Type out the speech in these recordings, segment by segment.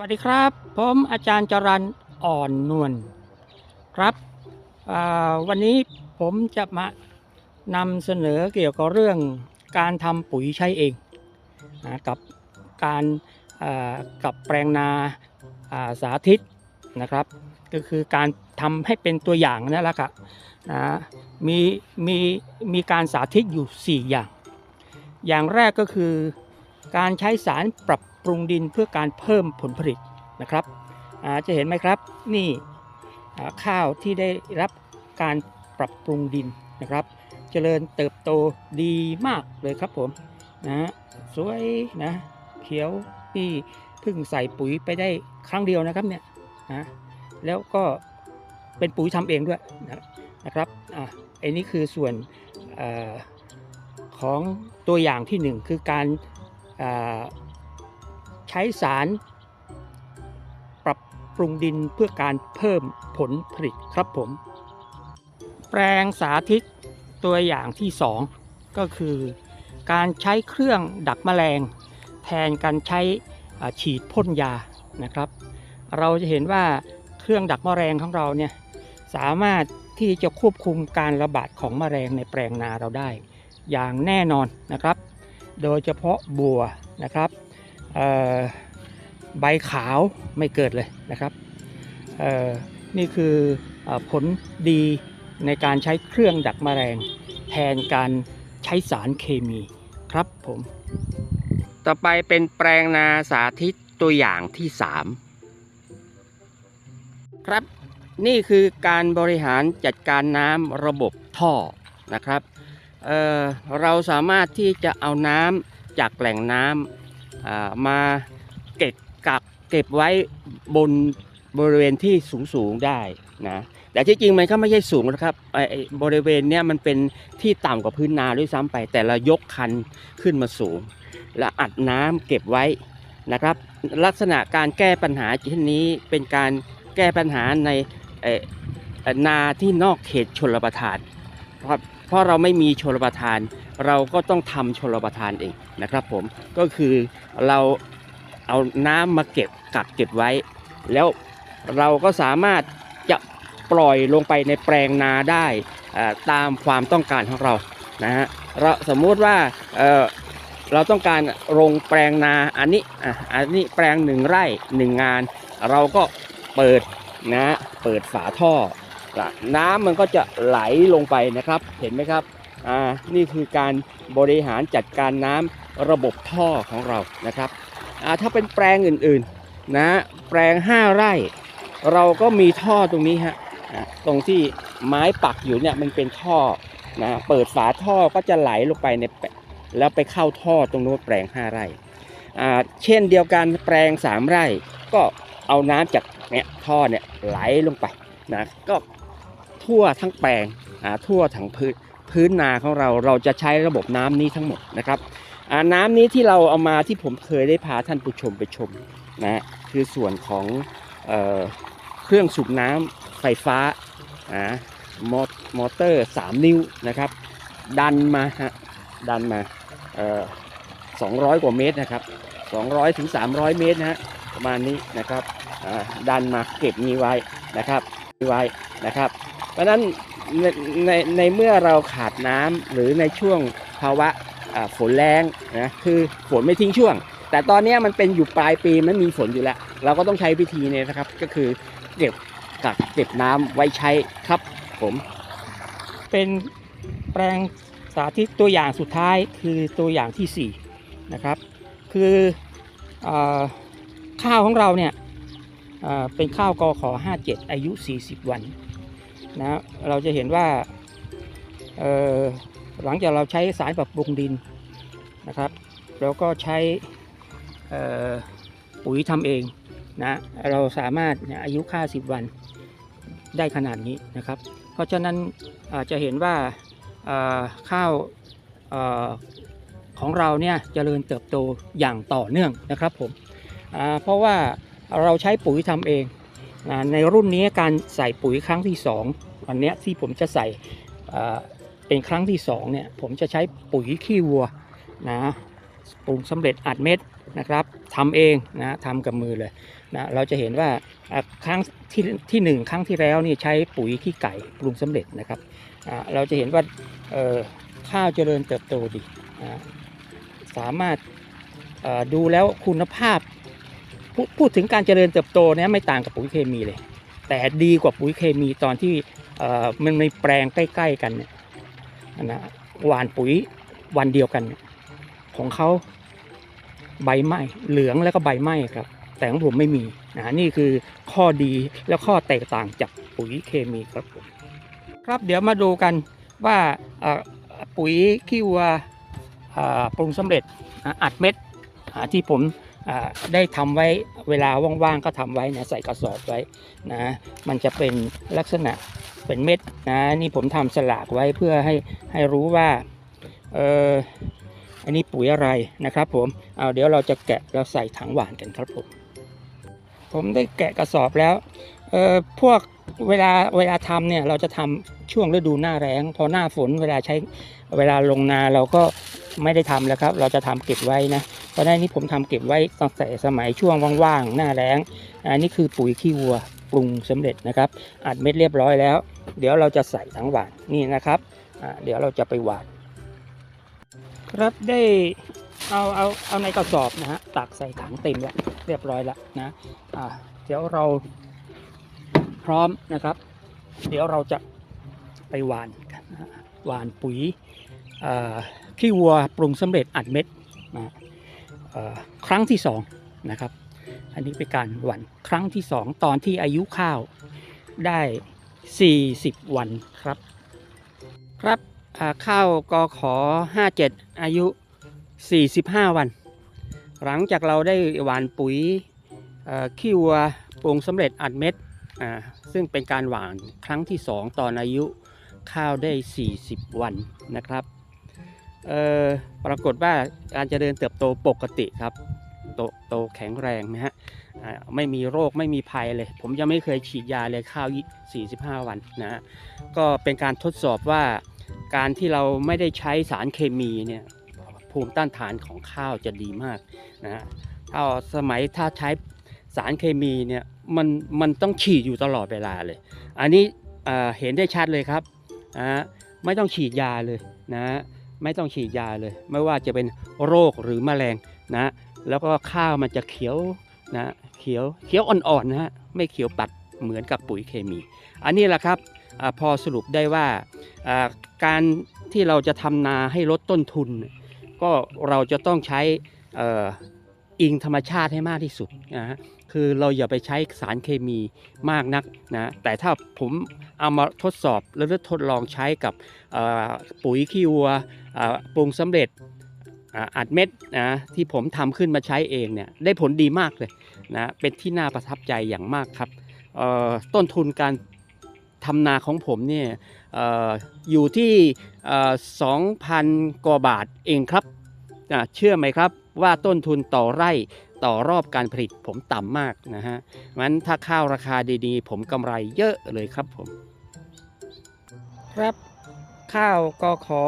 วัสดีครับ ผมอาจารย์จรันอ่อนนวลครับวันนี้ผมจะมานำเสนอเกี่ยวกับเรื่องการทำปุ๋ยใช้เองนะกับการกับแปลงนาาสาธิตนะครับ ก็คือการทำให้เป็นตัวอย่างนั่นแหละครับนะมีมีมีการสาธิตอยู่ 4 อย่าง อย่างแรกก็คือ การใช้สารปรับปรุงดินเพื่อการเพิ่มผลผลิตนะครับจะเห็นไหมครับนี่ข้าวที่ได้รับการปรับปรุงดินนะครับ เจริญเติบโตดีมากเลยครับผมนะฮะสวยนะเขียวที่เพิ่งใส่ปุ๋ยไปได้ครั้งเดียวนะครับเนี่ยนะแล้วก็เป็นปุ๋ยทำเองด้วยนะนะครับอะอ้นี่คือส่วนอของตัวอย่างที่หนึ่งคือการ ใช้สาร ปรับปรุงดินเพื่อการเพิ่มผลผลิตครับผม แปลงสาธิตตัวอย่างที่ 2 ก็คือ การใช้เครื่องดักแมลง แทนการใช้ฉีดพ่นยานะครับ เราจะเห็นว่าเครื่องดักแมลงของเราเนี่ยสามารถที่จะควบคุมการระบาดของแมลงในแปลงนาเราได้ อย่างแน่นอนนะครับ โดยเฉพาะบัวนะครับใบขาวไม่เกิดเลยนะครับนี่คือเออผลดีในการใช้เครื่องดักแมลงแทนการใช้สารเคมีครับผม ต่อไปเป็นแปลงนาสาธิตตัวอย่างที่ 3 ครับนี่คือการบริหารจัดการน้ำระบบท่อนะครับ เเราสามารถที่จะเอาน้ำจากแหล่งน้ำมาเก็บกักเก็บไว้บนบริเวณที่สูงสูงๆได้นะแต่ที่จริงมันก็ไม่ใช่สูงนะครับไอบริเวณเนี้ยมันเป็นที่ต่ำกว่าพื้นนาด้วยซ้ำไป แต่เรายกคันขึ้นมาสูง และอัดน้ำเก็บไว้นะครับ ลักษณะการแก้ปัญหาเช่นนี้เป็นการแก้ปัญหาในนาที่นอกเขตชลประทานเพราะ เพราะเราไม่มีชลประทาน เราก็ต้องทำชลประทานเองนะครับผมก็คือเราเอาน้ำมาเก็บกักเก็บไว้ แล้วเราก็สามารถจะปล่อยลงไปในแปลงนาได้ตามความต้องการของเรานะฮะเราสมมุติว่าเเราต้องการลงแปลงนาอันนี้อ,อันนี้แปลงหนึ่งไร่หนึ่งงาน เราก็เปิดนะเปิดฝาท่อ น้ำมันก็จะไหลลงไปนะครับ เห็นไหมครับอ่านี่คือการบริหารจัดการน้ำระบบท่อของเรานะครับอ่าถ้าเป็นแปลงอื่นๆนะแปลง 5 ไร่ เราก็มีท่อตรงนี้ฮะตรงที่ไม้ปักอยู่เนี่ยมันเป็นท่อนะเปิดฝาท่อก็จะไหลลงไปในแล้วไปเข้าท่อตรงนู้นแปลง 5 ไร่อ่าเช่นเดียวกันแปลง 3 ไร่ ก็เอาน้ำจากเนี่ยท่อเนี่ยไหลลงไปนะก็ ทั่วทั้งแปลงทั่วทั้งพื้นพื้นนาของเราเราจะใช้ระบบน้ำนี้ทั้งหมดนะครับน้ำนี้ที่เราเอามาที่ผมเคยได้พาท่านผู้ชมไปชมนะคือส่วนของเออเครื่องสูบน้ำไฟฟ้าอ่ามอมอเตอร์ 3 นิ้วนะครับ ดันมาฮะดันมาเอ่อ200 กว่าเมตรนะครับ 200ถึง300 เมตรนะฮะประมาณนี้นะครับดันมาเก็บนี้ไว้นะครับมีไว้นะครับ เพราะนั้นในในในเมื่อเราขาดน้ำหรือในช่วงภาวะฝนแรงนะคือฝนไม่ทิ้งช่วง แต่ตอนนี้มันเป็นอยู่ปลายปีมันมีฝนอยู่แล้ว เราก็ต้องใช้วิธีนี้นะครับ ก็คือเก็บกักเก็บน้ำไว้ใช้ครับผม เป็นแปลงสาธิตตัวอย่างสุดท้ายคือตัวอย่างที่4นะครับคืออข้าวของเราเนี่ยเอ่อเป็นข้าวกอขอ57 อายุ 40 วัน นะเราจะเห็นว่าหลังจากเราใช้สารปรับปรุงดินนะครับ แล้วก็ใช้ปุ๋ยทำเองนะเราสามารถอายุค่า 10 วันได้ขนาดนี้นะครับ เพราะฉะนั้นอาจะเห็นว่าข้าวของเราเนี่ยเจริญเติบโตอย่างต่อเนื่องนะครับผมเพราะว่าเราใช้ปุ๋ยทำเอง ในรุ่นนี้การใส่ปุ๋ยครั้งที่2วันนี้ที่ผมจะใส่เป็นครั้งที่2เนี่ยผมจะใช้ปุ๋ยขี้วัวนะปรุงสำเร็จอัดเม็ดนะครับทำเองนะทำกับมือเลยนะเราจะเห็นว่าครั้งที่ที่หนึ่งครั้งที่แล้วนี่ใช้ปุ๋ยขี้ไก่ปรุงสำเร็จนะครับอะเราจะเห็นว่าข้าวเจริญเติบโตดีนะสามารถดูแล้วคุณภาพ พูดถึงการเจริญเติบโตเนี่ยไม่ต่างกับปุ๋ยเคมีเลย แต่ดีกว่าปุ๋ยเคมีตอนที่มันมีแปลงใกล้ ๆ กันเนี่ยนะหวานปุ๋ยวันเดียวกัน ของเขาใบไหม้เหลืองแล้วก็ใบไหม้ครับ แต่ของผมไม่มีนะนี่คือข้อดีและข้อแตกต่างจากปุ๋ยเคมีครับผมครับเดี๋ยวมาดูกันว่าปุ๋ยขี้วัวปรุงสำเร็จอัดเม็ดที่ผม ได้ทำไว้เวลาว่างๆก็ทำไว้นะใส่กระสอบไว้นะมันจะเป็นลักษณะเป็นเม็ดนะนี่ผมทำสลากไว้เพื่อให้ให้รู้ว่าเอออันนี้ปุ๋ยอะไรนะครับผมเอาเดี๋ยวเราจะแกะแล้วใส่ถังหวานกันครับผมผมได้แกะกระสอบแล้วเออพวกเวลาเวลาทำเนี่ยเราจะทำช่วงฤดูหน้าแรงพอหน้าฝนเวลาใช้เวลาลงนาเราก็ ไม่ได้ทำแล้วครับ เราจะทำเก็บไว้นะเพราะฉะนั้นนี่ผมทำเก็บไว้ตั้งแต่สมัยช่วงว่างๆหน้าแรงอันนี้คือปุ๋ยขี้วัวปรุงสำเร็จนะครับ อัดเม็ดเรียบร้อยแล้ว เดี๋ยวเราจะใส่ถังหวานนี่นะครับเดี๋ยวเราจะไปหวานครับได้เอาเอาเอาในกระสอบนะฮะตักใส่ถังเต็มแล้วเรียบร้อยแล้วนะอ่าเดี๋ยวเราพร้อมนะครับ เดี๋ยวเราจะไปหวานกันหวานปุ๋ยอ่า ขี้วัวปรุงสำเร็จอัดเม็ดนะครั้งที่สองนะครับ อันนี้เป็นการหวันครั้งที่ 2 ตอนที่อายุข้าวได้ 40 วันครับ ครับข้าวกอขอ 57 อายุ 45 วัน หลังจากเราได้หวานปุ๋ยขี้วัวปรุงสำเร็จอัดเม็ดอ่าซึ่งเป็นการหวานครั้งที่ 2 ตอนอายุข้าวได้ 40 วันนะครับ ปรากฏว่าการเจริญเติบโตปกติครับ โตโตแข็งแรงนะฮะไม่มีโรคไม่มีภัยเลย ผมยังไม่เคยฉีดยาเลยข้าว 45 วันนะฮะก็เป็นการทดสอบว่าการที่เราไม่ได้ใช้สารเคมีเนี่ยภูมิต้านทานของข้าวจะดีมากนะฮะถ้าสมัยถ้าใช้สารเคมีเนี่ยมันมันต้องฉีดอยู่ตลอดเวลาเลย อันนี้เห็นได้ชัดเลยครับนะไม่ต้องฉีดยาเลยนะ ไม่ต้องฉีดยาเลย ไม่ว่าจะเป็นโรคหรือแมลงนะ แล้วก็ข้าวมันจะเขียวนะเขียวเขียวอ่อนๆนะฮะไม่เขียวปัดเหมือนกับปุ๋ยเคมี อันนี้แหละครับอพอสรุปได้ว่าการที่เราจะทำนาให้ลดต้นทุน ก็เราจะต้องใช้ อิงธรรมชาติให้มากที่สุดนะฮะคือเราอย่าไปใช้สารเคมีมากนักนะแต่ถ้าผมเอามาทดสอบแล้วทดลองใช้กับปุ๋ยขี้วัวปรุงสำเร็จอัดเม็ดนะที่ผมทำขึ้นมาใช้เองเนี่ยได้ผลดีมากเลยนะเป็นที่น่าประทับใจอย่างมากครับต้นทุนการทำนาของผมเนี่ยออยู่ที่สองพันกว่าบาทเองครับอะเชื่อไหมครับ ว่าต้นทุนต่อไร่ต่อรอบการผลิตผมต่ำมากนะฮะงั้นถ้าข้าวราคาดีๆ ผมกำไรเยอะเลยครับผม ครับข้าวกขอ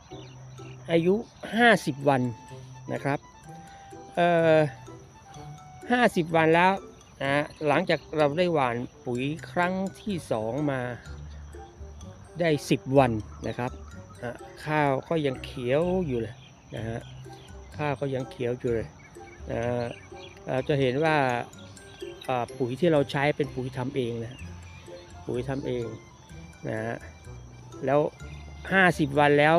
57 อายุ 50 วันนะครับเอ่อ50 วันแล้วนะหลังจากเราได้หว่านปุ๋ยครั้งที่ 2 มาได้ 10 วันนะครับข้าวก็ยังเขียวอยู่เลยนะฮะ ข้าวก็ยังเขียวอยู่เลยนะเราจะเห็นว่าปุ๋ยที่เราใช้เป็นปุ๋ยทำเองนะปุ๋ยทำเองนะฮะแล้ว 50 วันแล้ว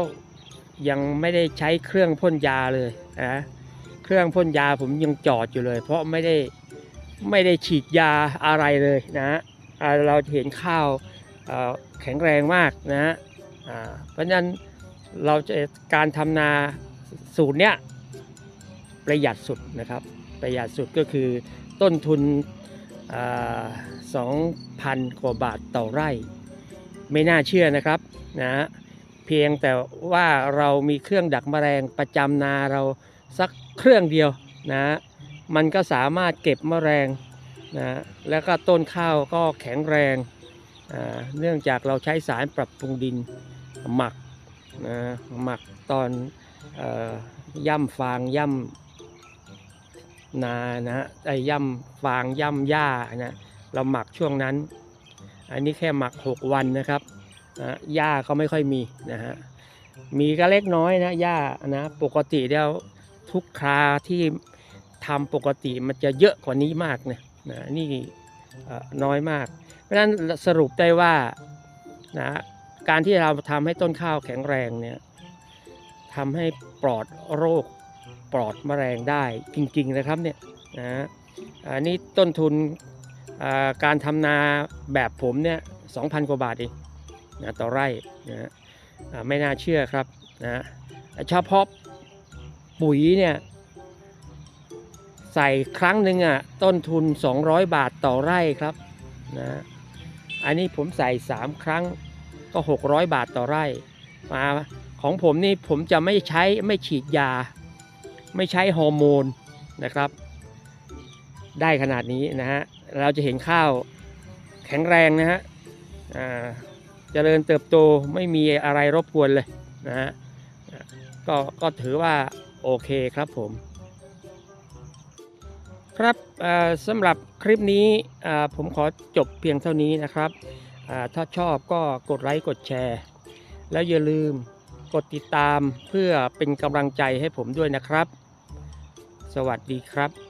ยังไม่ได้ใช้เครื่องพ่นยาเลยนะเครื่องพ่นยาผมยังจอดอยู่เลย เพราะไม่ได้ไม่ได้ฉีดยาอะไรเลยนะฮะเราเห็นข้าวแข็งแรงมากนะฮะเพราะฉะนั้นเราจะการทำนาสูตรเนี้ย ประหยัดสุดนะครับ ประหยัดสุดก็คือต้นทุนสองพันกว่าบาทต่อไร่ ไม่น่าเชื่อนะครับนะเพียงแต่ว่าเรามีเครื่องดักแมลงประจำนาเราสักเครื่องเดียวนะมันก็สามารถเก็บแมลงนะแล้วก็ต้นข้าวก็แข็งแรงเนื่องจากเราใช้สารปรับปรุงดินหมักนะหมักตอนอย่ำฟางย่ำ นานะฮะไอ้ย่ำฟางย่ำหญ้านะเราหมักช่วงนั้น อันนี้แค่หมัก 6 วันนะครับนะหญ้าก็ไม่ค่อยมีนะฮะมีก็เล็กน้อยนะหญ้านะปกติแล้วทุกคราที่ทำปกติมันจะเยอะกว่านี้มากเนี่ยนะนี่น้อยมาก เพราะฉะนั้นสรุปได้ว่านะการที่เราทำให้ต้นข้าวแข็งแรงเนี่ยทำให้ปลอดโรค ปลอดแมลงได้จริง ๆ นะครับเนี่ยนะอันนี้ต้นทุนการทำนาแบบผมเนี่ย2,000กว่าบาทเองนะต่อไร่นะไม่น่าเชื่อครับนะเฉพาะปุ๋ยเนี่ยใส่ครั้งหนึ่งอะต้นทุน 200 บาทต่อไร่ครับนะอันนี้ผมใส่ 3 ครั้งก็ 600 บาทต่อไร่มาของผมนี่ผมจะไม่ใช้ไม่ฉีดยา ไม่ใช้ฮอร์โมนนะครับ ได้ขนาดนี้นะฮะเราจะเห็นข้าวแข็งแรงนะฮะเจริญเติบโตไม่มีอะไรรบกวนเลยนะฮะก็ก็ถือว่าโอเคครับผม ครับสำหรับคลิปนี้ผมขอจบเพียงเท่านี้นะครับ ถ้าชอบก็กดไลค์กดแชร์ แล้วอย่าลืมกดติดตามเพื่อเป็นกำลังใจให้ผมด้วยนะครับ สวัสดีครับ